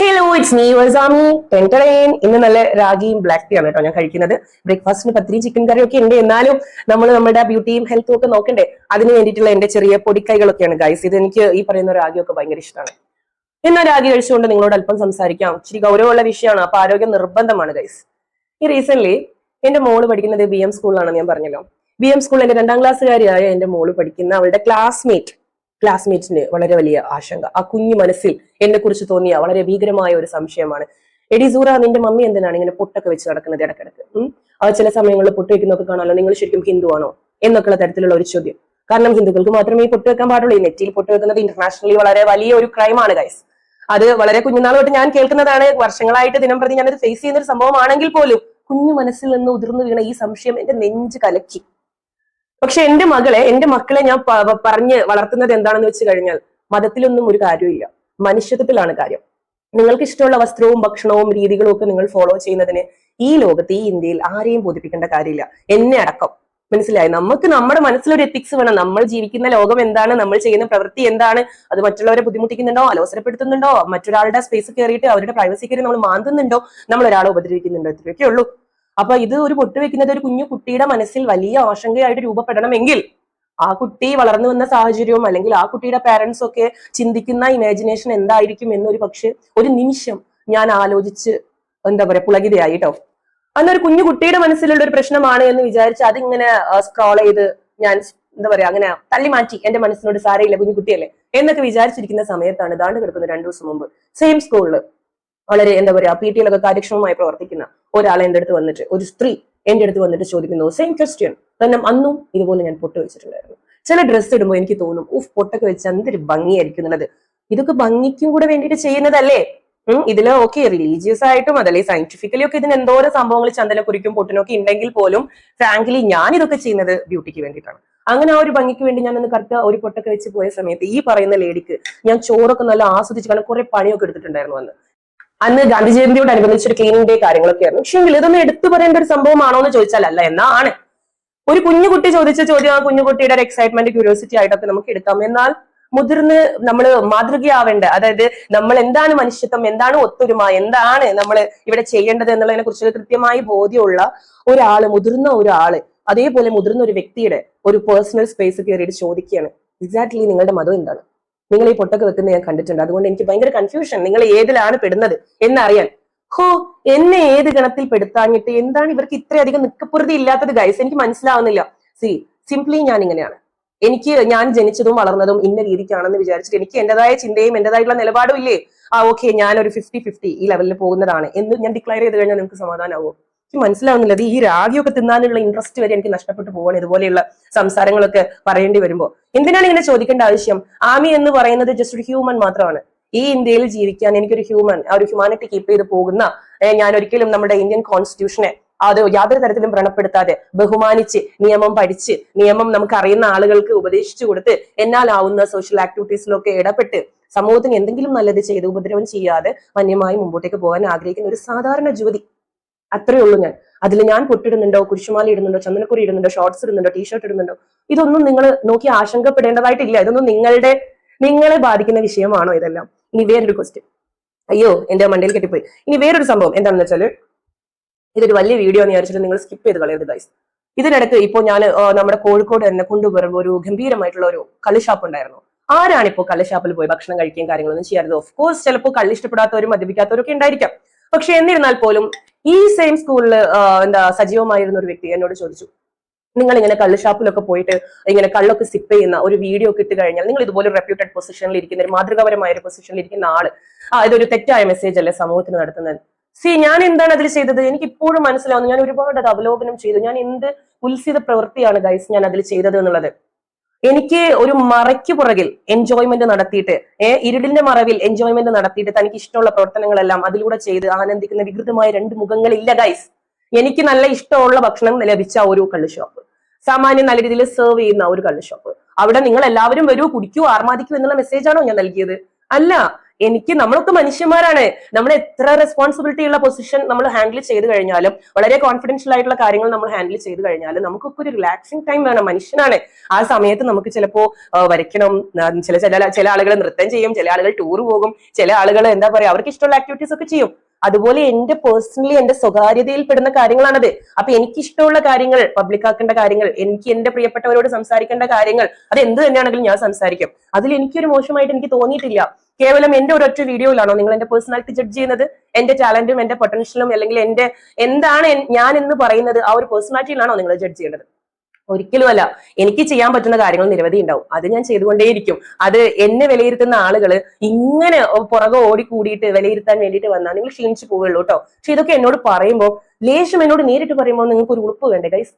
Hello it's me വസാമി ടെന്ററേൻ ഇന്ന് നല്ല രാഗിയും ബ്ലാക്ക് ടീ ആണ് കേട്ടോ ഞാൻ കഴിക്കുന്നത്. ബ്രേക്ക്ഫാസ്റ്റിന് പത്തിരിയും ചിക്കൻ കറിയും ഒക്കെ ഉണ്ട്. എന്നാലും നമ്മൾ നമ്മുടെ ബ്യൂട്ടിയും ഹെൽത്തും ഒക്കെ നോക്കണ്ടേ? അതിന് വേണ്ടിയിട്ടുള്ള എന്റെ ചെറിയ പൊടിക്കൈകളൊക്കെയാണ്. ഗൈസ് ഇത് എനിക്ക് ഈ പറയുന്ന രാഗിയൊക്കെ ഭയങ്കര ഇഷ്ടമാണ് എന്നാൽ രാഗി കഴിച്ചുകൊണ്ട് നിങ്ങളോട് അല്പം സംസാരിക്കാം. ഇച്ചിരി ഗൗരവമുള്ള വിഷയമാണ്. അപ്പൊ ആരോഗ്യം നിർബന്ധമാണ് ഗൈസ് ഈ റീസെന്റ് എന്റെ മോൾ പഠിക്കുന്നത് ബി എം സ്കൂളിലാണെന്ന് ഞാൻ പറഞ്ഞല്ലോ. ബി എം സ്കൂളിൽ എന്റെ രണ്ടാം ക്ലാസ്സുകാരിയായ എന്റെ മോൾ പഠിക്കുന്ന അവളുടെ ക്ലാസ്മേറ്റ് ക്ലാസ്മേറ്റിന് വളരെ വലിയ ആശങ്ക. ആ കുഞ്ഞു മനസ്സിൽ എന്നെ കുറിച്ച് തോന്നിയ വളരെ ഭീകരമായ ഒരു സംശയമാണ്. എടി സൂറ നിന്റെ മമ്മി എന്തിനാണ് ഇങ്ങനെ പൊട്ടൊക്കെ വെച്ച് നടക്കുന്നത് ഇടക്കിടക്ക്? അവ ചില സമയങ്ങളിൽ പൊട്ട് വെക്കുന്നൊക്കെ കാണാമല്ലോ. നിങ്ങൾ ശരിക്കും ഹിന്ദു ആണോ? എന്നൊക്കെയുള്ള തരത്തിലുള്ള ഒരു ചോദ്യം. കാരണം ഹിന്ദുക്കൾക്ക് മാത്രമേ ഈ പൊട്ട് വെക്കാൻ പാടുള്ളൂ. ഈ നെറ്റിയിൽ പൊട്ട് വെക്കുന്നത് ഇന്റർനാഷണലി വളരെ വലിയ ഒരു ക്രൈമാണ് ഗൈസ് അത് വളരെ കുഞ്ഞുനാൾ തൊട്ട് ഞാൻ കേൾക്കുന്നതാണ്. വർഷങ്ങളായിട്ട് ദിനം പ്രതി ഞാനത് ഫേസ് ചെയ്യുന്ന ഒരു സംഭവമാണെങ്കിൽ പോലും കുഞ്ഞു മനസ്സിൽ നിന്ന് ഉതിർന്നു വീണ ഈ സംശയം എന്റെ നെഞ്ച് കലക്കി. പക്ഷെ എന്റെ മകളെ എന്റെ മക്കളെ ഞാൻ പറഞ്ഞ് വളർത്തുന്നത് എന്താണെന്ന് വെച്ച് കഴിഞ്ഞാൽ മതത്തിലൊന്നും ഒരു കാര്യമില്ല മനുഷ്യത്വത്തിലാണ് കാര്യം. നിങ്ങൾക്ക് ഇഷ്ടമുള്ള വസ്ത്രവും ഭക്ഷണവും രീതികളും ഒക്കെ നിങ്ങൾ ഫോളോ ചെയ്യുന്നതിന് ഈ ലോകത്ത് ഈ ഇന്ത്യയിൽ ആരെയും ബോധിപ്പിക്കേണ്ട കാര്യമില്ല. എന്നെ അടക്കം. മനസ്സിലായി? നമുക്ക് നമ്മുടെ മനസ്സിലൊരു എത്തിക്സ് വേണം. നമ്മൾ ജീവിക്കുന്ന ലോകം എന്താണ്? നമ്മൾ ചെയ്യുന്ന പ്രവൃത്തി എന്താണ്? അത് മറ്റുള്ളവരെ ബുദ്ധിമുട്ടിക്കുന്നുണ്ടോ? അലോസരപ്പെടുത്തുന്നുണ്ടോ? മറ്റൊരാളുടെ സ്പേസ് കയറിയിട്ട് അവരുടെ പ്രൈവസി കയറി നമ്മൾ മാന്തുന്നുണ്ടോ? നമ്മൾ ഒരാളെ ഉപദ്രവിക്കുന്നുണ്ടോ? ഇത്രയൊക്കെ ഉള്ളൂ അപ്പൊ ഇത് ഒരു പൊട്ട് വെക്കുന്നത് ഒരു കുഞ്ഞു കുട്ടിയുടെ മനസ്സിൽ വലിയ ആശങ്കയായിട്ട് രൂപപ്പെടണമെങ്കിൽ ആ കുട്ടി വളർന്നു വന്ന സാഹചര്യവും അല്ലെങ്കിൽ ആ കുട്ടിയുടെ പാരൻസ് ഒക്കെ ചിന്തിക്കുന്ന ഇമാജിനേഷൻ എന്തായിരിക്കും എന്നൊരു പക്ഷെ ഒരു നിമിഷം ഞാൻ ആലോചിച്ച് എന്താ പറയാ പുളകിതയായി കേട്ടോ അന്നൊരു കുഞ്ഞു കുട്ടിയുടെ മനസ്സിലുള്ള ഒരു പ്രശ്നമാണ് എന്ന് വിചാരിച്ച് അതിങ്ങനെ സ്ക്രോൾ ചെയ്ത് ഞാൻ എന്താ പറയാ അങ്ങനെ തള്ളി മാറ്റി എന്റെ മനസ്സിനോട് സാരയില്ല കുഞ്ഞു കുട്ടിയല്ലേ എന്നൊക്കെ വിചാരിച്ചിരിക്കുന്ന സമയത്താണ് ദാണ്ട് കിടക്കുന്നത് രണ്ടു ദിവസം മുമ്പ്. സെയിം സ്കൂളിൽ വളരെ എന്താ പറയാ പി ടിയിലൊക്കെ കാര്യക്ഷമമായി പ്രവർത്തിക്കുന്ന ഒരാൾ എന്റെ അടുത്ത് വന്നിട്ട് ഒരു സ്ത്രീ എന്റെ അടുത്ത് വന്നിട്ട് ചോദിക്കുന്നു സെയിം ക്വസ്റ്റ്യൻ കാരണം അന്നും ഇതുപോലെ ഞാൻ പൊട്ട് വെച്ചിട്ടുണ്ടായിരുന്നു. ചില ഡ്രസ്സ് ഇടുമ്പോൾ എനിക്ക് തോന്നും ഉഫ് പൊട്ടൊക്കെ വെച്ച് എന്തൊരു ഭംഗിയായിരിക്കും എന്നുള്ളത്. ഇതൊക്കെ ഭംഗിക്കും കൂടെ വേണ്ടിയിട്ട് ചെയ്യുന്നതല്ലേ? ഇതിൽ ഓക്കെ റിലീജിയസ് ആയിട്ടും അതല്ലേ സയന്റിഫിക്കലി ഒക്കെ ഇതിന് എന്തോരം സംഭവങ്ങൾ ചന്ദനക്കുറിക്കും പൊട്ടിനൊക്കെ ഉണ്ടെങ്കിൽ പോലും ഫ്രാങ്ക്ലി ഞാൻ ഇതൊക്കെ ചെയ്യുന്നത് ബ്യൂട്ടിക്ക് വേണ്ടിയിട്ടാണ്. അങ്ങനെ ആ ഒരു ഭംഗിക്ക് വേണ്ടി ഞാൻ ഒന്ന് കറക്റ്റ് ഒരു പൊട്ടൊക്കെ വെച്ച് പോയ സമയത്ത് ഈ പറയുന്ന ലേഡിക്ക് ഞാൻ ചോറൊക്കെ നല്ല ആസ്വദിച്ച് കാരണം കുറെ പണിയൊക്കെ എടുത്തിട്ടുണ്ടായിരുന്നു അന്ന്. അന്ന് ഗാന്ധി ജയന്തിയോട് അനുബന്ധിച്ച് ഒരു ക്ലീനിങ് ഡേ കാര്യങ്ങളൊക്കെ ആയിരുന്നു പക്ഷെ ഇതൊന്നും എടുത്തു പറയേണ്ട ഒരു സംഭവമാണോ എന്ന് ചോദിച്ചാൽ അല്ല എന്നാണ്. ഒരു കുഞ്ഞു കുട്ടി ചോദിച്ച ചോദ്യം ആ കുഞ്ഞു കുട്ടിയുടെ ഒരു എക്സൈറ്റ്മെന്റ് ക്യൂരിയോസിറ്റി ആയിട്ടൊക്കെ നമുക്ക് എടുക്കാം. എന്നാൽ മുതിർന്ന് നമ്മൾ മാതൃകയാവേണ്ട അതായത് നമ്മൾ എന്താണ് മനുഷ്യത്വം എന്താണ് ഒത്തൊരുമ എന്താണ് നമ്മൾ ഇവിടെ ചെയ്യേണ്ടത് എന്നുള്ളതിനെ കുറിച്ച് കൃത്യമായി ബോധ്യമുള്ള ഒരാൾ മുതിർന്ന ഒരാൾ അതേപോലെ മുതിർന്ന ഒരു വ്യക്തിയുടെ ഒരു പേഴ്സണൽ സ്പേസ് കയറിയിട്ട് ചോദിക്കുകയാണ്. എക്സാക്ട്ലി നിങ്ങളുടെ മതം എന്താണ്? നിങ്ങൾ ഈ പൊട്ടൊക്കെ വെക്കുന്നത് ഞാൻ കണ്ടിട്ടുണ്ട്. അതുകൊണ്ട് എനിക്ക് ഭയങ്കര കൺഫ്യൂഷൻ നിങ്ങൾ ഏതിലാണ് പെടുന്നത് എന്നറിയാൻ. ഹോ എന്നെ ഏത് ഗണത്തിൽ പെടുത്താഞ്ഞിട്ട് എന്താണ് ഇവർക്ക് ഇത്രയധികം നിക്കപ്പുറതി ഇല്ലാത്തത് ഗൈസ് എനിക്ക് മനസ്സിലാവുന്നില്ല. സി സിംപ്ലി ഞാൻ ഇങ്ങനെയാണ്. എനിക്ക് ഞാൻ ജനിച്ചതും വളർന്നതും ഇന്ന രീതിക്കാണെന്ന് വിചാരിച്ചിട്ട് എനിക്ക് എന്റേതായ ചിന്തയും എന്റേതായിട്ടുള്ള നിലപാടും ഇല്ലേ? ആ ഓക്കെ ഞാൻ ഒരു ഫിഫ്റ്റി ഫിഫ്റ്റി ഈ ലെവലിൽ പോകുന്നതാണ് എന്ന് ഞാൻ ഡിക്ലെയർ ചെയ്ത് കഴിഞ്ഞാൽ നിങ്ങൾക്ക് സമാധാനമാവോ മനസ്സിലാവുന്നില്ല. ഈ രാഗിയൊക്കെ തിന്നാനുള്ള ഇൻട്രസ്റ്റ് വരെ എനിക്ക് നഷ്ടപ്പെട്ടു പോവാണ്. ഇതുപോലെയുള്ള സംസാരങ്ങളൊക്കെ പറയേണ്ടി വരുമ്പോൾ എന്തിനാണ് ഇങ്ങനെ ചോദിക്കേണ്ട ആവശ്യം? ആമി എന്ന് പറയുന്നത് ജസ്റ്റ് ഒരു ഹ്യൂമൻ മാത്രമാണ്. ഈ ഇന്ത്യയിൽ ജീവിക്കാൻ എനിക്കൊരു ഹ്യൂമൻ ആ ഒരു ഹ്യൂമാനിറ്റി കീപ്പ് ചെയ്ത് പോകുന്ന ഞാൻ ഒരിക്കലും നമ്മുടെ ഇന്ത്യൻ കോൺസ്റ്റിറ്റ്യൂഷനെ അത് യാതൊരു തരത്തിലും വ്രണപ്പെടുത്താതെ ബഹുമാനിച്ച് നിയമം പഠിച്ച് നിയമം നമുക്ക് അറിയുന്ന ആളുകൾക്ക് ഉപദേശിച്ചു കൊടുത്ത് എന്നാലാവുന്ന സോഷ്യൽ ആക്ടിവിറ്റീസിലൊക്കെ ഇടപെട്ട് സമൂഹത്തിന് എന്തെങ്കിലും നല്ലത് ചെയ്ത് ഉപദ്രവം ചെയ്യാതെ മാന്യമായി മുമ്പോട്ടേക്ക് പോകാൻ ആഗ്രഹിക്കുന്ന ഒരു സാധാരണ യുവതി അത്രേ ഉള്ളൂ ഞാൻ. അതിൽ ഞാൻ പൊട്ടിടുന്നുണ്ടോ കുരിശുമാല ഇടുന്നുണ്ടോ ചന്ദനക്കുറി ഇടുന്നുണ്ടോ ഷോർട്സ് ഇടുന്നുണ്ടോ ടീഷർട്ട് ഇടുന്നുണ്ടോ? ഇതൊന്നും നിങ്ങൾ നോക്കി ആശങ്കപ്പെടേണ്ടതായിട്ടില്ല. ഇതൊന്നും നിങ്ങളുടെ നിങ്ങളെ ബാധിക്കുന്ന വിഷയമാണോ ഇതെല്ലാം? ഇനി വേറൊരു ക്വസ്റ്റ്യൻ അയ്യോ എന്റെ മണ്ടയിൽ കെട്ടിപ്പോയി. ഇനി വേറൊരു സംഭവം. എന്താണെന്ന് വെച്ചാൽ ഇതൊരു വലിയ വീഡിയോ എന്ന് വിചാരിച്ചിട്ട് നിങ്ങൾ സ്കിപ്പ് ചെയ്ത് കളയരുത് ഗൈസ് ഇതിനിടയ്ക്ക് ഇപ്പോൾ ഞാൻ നമ്മുടെ കോഴിക്കോട് തന്നെ കൊണ്ടുപോകുമ്പോൾ ഒരു ഗംഭീരമായിട്ടുള്ള ഒരു കള്ളിഷാപ്പ് ഉണ്ടായിരുന്നു. ആരാണ് ഇപ്പോൾ കള്ളിഷാപ്പിൽ പോയി ഭക്ഷണം കഴിക്കുകയും കാര്യങ്ങളൊന്നും ചെയ്യാറുള്ളത് ഓഫ് കോഴ്സ് ചിലപ്പോൾ കള്ളി ഇഷ്ടപ്പെടാത്തവരും മദ്യപിക്കാത്തവരും ഒക്കെ ഉണ്ടായിരിക്കാം. പക്ഷെ എന്നിരുന്നാൽ പോലും ഈ സെയിം സ്കൂളിൽ എന്താ സജീവമായിരുന്ന ഒരു വ്യക്തി എന്നോട് ചോദിച്ചു. നിങ്ങൾ ഇങ്ങനെ കള്ള് ഷാപ്പിലൊക്കെ പോയിട്ട് ഇങ്ങനെ കള്ളൊക്കെ സിപ്പ് ചെയ്യുന്ന ഒരു വീഡിയോ ഇട്ട് കഴിഞ്ഞാൽ നിങ്ങൾ ഇതുപോലെ റെപ്യൂട്ടഡ് പൊസിഷനിൽ ഇരിക്കുന്ന ഒരു മാതൃകാപരമായ ഒരു പൊസിഷനിൽ ഇരിക്കുന്ന ആൾ ആ ഇതൊരു തെറ്റായ മെസ്സേജ് അല്ലേ സമൂഹത്തിന് നടത്തുന്നത്? സി ഞാൻ എന്താണ് അതിൽ ചെയ്തത്? എനിക്ക് ഇപ്പോഴും മനസ്സിലാവുന്നു. ഞാൻ ഒരുപാട് അത് അവലോകനം ചെയ്തു. ഞാൻ എന്ത് ഉത്സിത പ്രവൃത്തിയാണ് ഗൈസ് ഞാൻ അതിൽ ചെയ്തത് എന്നുള്ളത്. എനിക്ക് ഒരു മറയ്ക്ക് പുറകിൽ എൻജോയ്മെന്റ് നടത്തിയിട്ട് ഏഹ് ഇരുടിന്റെ മറവിൽ എൻജോയ്മെന്റ് നടത്തിയിട്ട് തനിക്ക് ഇഷ്ടമുള്ള പ്രവർത്തനങ്ങളെല്ലാം അതിലൂടെ ചെയ്ത് ആനന്ദിക്കുന്ന വികൃതമായ രണ്ട് മുഖങ്ങൾ ഇല്ല ഗൈസ് എനിക്ക് നല്ല ഇഷ്ടമുള്ള ഭക്ഷണം ലഭിച്ച ഒരു കള്ള് ഷോപ്പ് സാമാന്യം നല്ല രീതിയിൽ സെർവ് ചെയ്യുന്ന ഒരു കള്ള് ഷോപ്പ് അവിടെ നിങ്ങൾ എല്ലാവരും വരൂ കുടിക്കൂ ആർമാദിക്കൂ എന്നുള്ള മെസ്സേജാണോ ഞാൻ നൽകിയത്? അല്ല. എനിക്ക് നമ്മളൊക്കെ മനുഷ്യന്മാരാണ്. നമ്മൾ എത്ര റെസ്പോൺസിബിലിറ്റി ഉള്ള പൊസിഷൻ നമ്മൾ ഹാൻഡിൽ ചെയ്ത് കഴിഞ്ഞാലും വളരെ കോൺഫിഡൻഷ്യൽ ആയിട്ടുള്ള കാര്യങ്ങൾ നമ്മൾ ഹാൻഡിൽ ചെയ്ത് കഴിഞ്ഞാലും നമുക്കൊക്കെ ഒരു റിലാക്സിങ് ടൈം വേണം. മനുഷ്യനാണ്. ആ സമയത്ത് നമുക്ക് ചിലപ്പോ വരയ്ക്കണം. ചില ചില ചില ആളുകൾ നൃത്തം ചെയ്യും. ചില ആളുകൾ ടൂർ പോകും. ചില ആളുകൾ എന്താ പറയാ അവർക്ക് ഇഷ്ടമുള്ള ആക്ടിവിറ്റീസ് ഒക്കെ ചെയ്യും. അതുപോലെ എന്റെ പേഴ്സണലി എന്റെ സ്വകാര്യതയിൽ പെടുന്ന കാര്യങ്ങളാണത്. അപ്പൊ എനിക്ക് ഇഷ്ടമുള്ള കാര്യങ്ങൾ പബ്ലിക് ആക്കേണ്ട കാര്യങ്ങൾ എനിക്ക് എന്റെ പ്രിയപ്പെട്ടവരോട് സംസാരിക്കേണ്ട കാര്യങ്ങൾ അത് എന്ത് തന്നെയാണെങ്കിലും ഞാൻ സംസാരിക്കും. അതിൽ എനിക്കൊരു മോശമായിട്ട് എനിക്ക് തോന്നിയിട്ടില്ല. കേവലം എന്റെ ഒരൊറ്റ വീഡിയോയിലാണോ നിങ്ങൾ എന്റെ പേഴ്സണാലിറ്റി ജഡ്ജ് ചെയ്യുന്നത്? എന്റെ ടാലന്റും എന്റെ പൊട്ടൻഷ്യലും അല്ലെങ്കിൽ എന്റെ എന്താണ് ഞാൻ എന്ന് പറയുന്നത് ആ ഒരു പേഴ്സണാലിറ്റിയിലാണോ നിങ്ങൾ ജഡ്ജ് ചെയ്യേണ്ടത്? ഒരിക്കലുമല്ല എനിക്ക് ചെയ്യാൻ പറ്റുന്ന കാര്യങ്ങൾ നിരവധി ഉണ്ടാവും. അത് ഞാൻ ചെയ്തുകൊണ്ടേയിരിക്കും. അത് എന്നെ വിലയിരുത്തുന്ന ആളുകൾ ഇങ്ങനെ പുറകെ ഓടി കൂടിയിട്ട് വിലയിരുത്താൻ വേണ്ടിയിട്ട് വന്നാൽ നിങ്ങൾ ക്ഷീണിച്ചു പോവുള്ളൂ കേട്ടോ. പക്ഷെ ഇതൊക്കെ എന്നോട് പറയുമ്പോൾ ലേശം എന്നോട് നേരിട്ട് പറയുമ്പോൾ നിങ്ങൾക്ക് ഒരു ഉളുപ്പ് വേണ്ടേ? ഗൈസ്